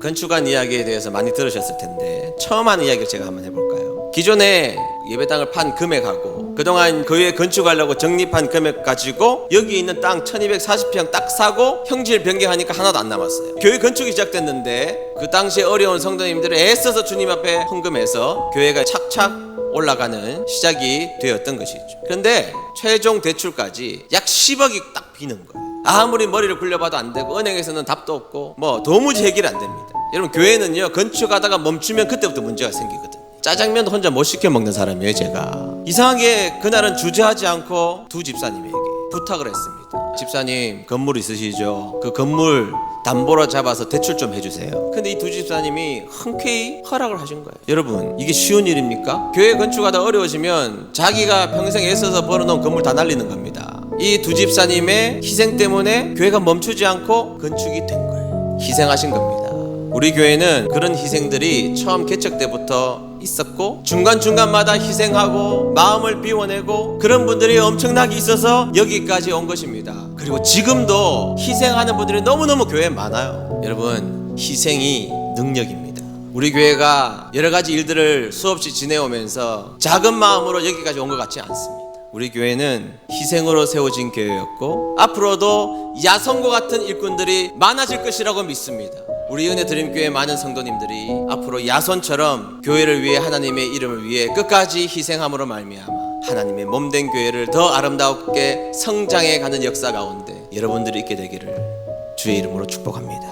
건축한 이야기에 대해서 많이 들으셨을 텐데 처음 하는 이야기를 제가 한번 해볼까요? 기존에 예배당을 판 금액하고 그동안 교회 건축하려고 적립한 금액 가지고 여기 있는 땅 1240평 딱 사고 형질 변경하니까 하나도 안 남았어요. 교회 건축이 시작됐는데 그 당시에 어려운 성도님들을 애써서 주님 앞에 헌금해서 교회가 착착 올라가는 시작이 되었던 것이죠. 그런데 최종 대출까지 약 10억이 딱 비는 거예요 아무리 머리를 굴려봐도 안 되고 은행에서는 답도 없고 뭐 도무지 해결이 안 됩니다. 여러분 교회는요 건축하다가 멈추면 그때부터 문제가 생기거든. 짜장면 혼자 못 시켜 먹는 사람이에요 제가. 이상하게 그날은 주저하지 않고 두 집사님에게 부탁을 했습니다. 집사님 건물 있으시죠? 그 건물 담보로 잡아서 대출 좀 해주세요. 근데 이 두 집사님이 흔쾌히 허락을 하신 거예요. 여러분 이게 쉬운 일입니까? 교회 건축하다 어려워지면 자기가 평생 애써서 벌어놓은 건물 다 날리는 겁니다. 이 두 집사님의 희생 때문에 교회가 멈추지 않고 건축이 된 거예요. 희생하신 겁니다. 우리 교회는 그런 희생들이 처음 개척 때부터 있었고 중간중간마다 희생하고 마음을 비워내고 그런 분들이 엄청나게 있어서 여기까지 온 것입니다. 그리고 지금도 희생하는 분들이 너무너무 교회에 많아요. 여러분, 희생이 능력입니다. 우리 교회가 여러 가지 일들을 수없이 지내오면서 작은 마음으로 여기까지 온 것 같지 않습니다. 우리 교회는 희생으로 세워진 교회였고 앞으로도 야성과 같은 일꾼들이 많아질 것이라고 믿습니다. 우리 은혜 드림 교회 많은 성도님들이 앞으로 야손처럼 교회를 위해 하나님의 이름을 위해 끝까지 희생함으로 말미암아 하나님의 몸된 교회를 더 아름답게 성장해 가는 역사 가운데 여러분들이 있게 되기를 주의 이름으로 축복합니다.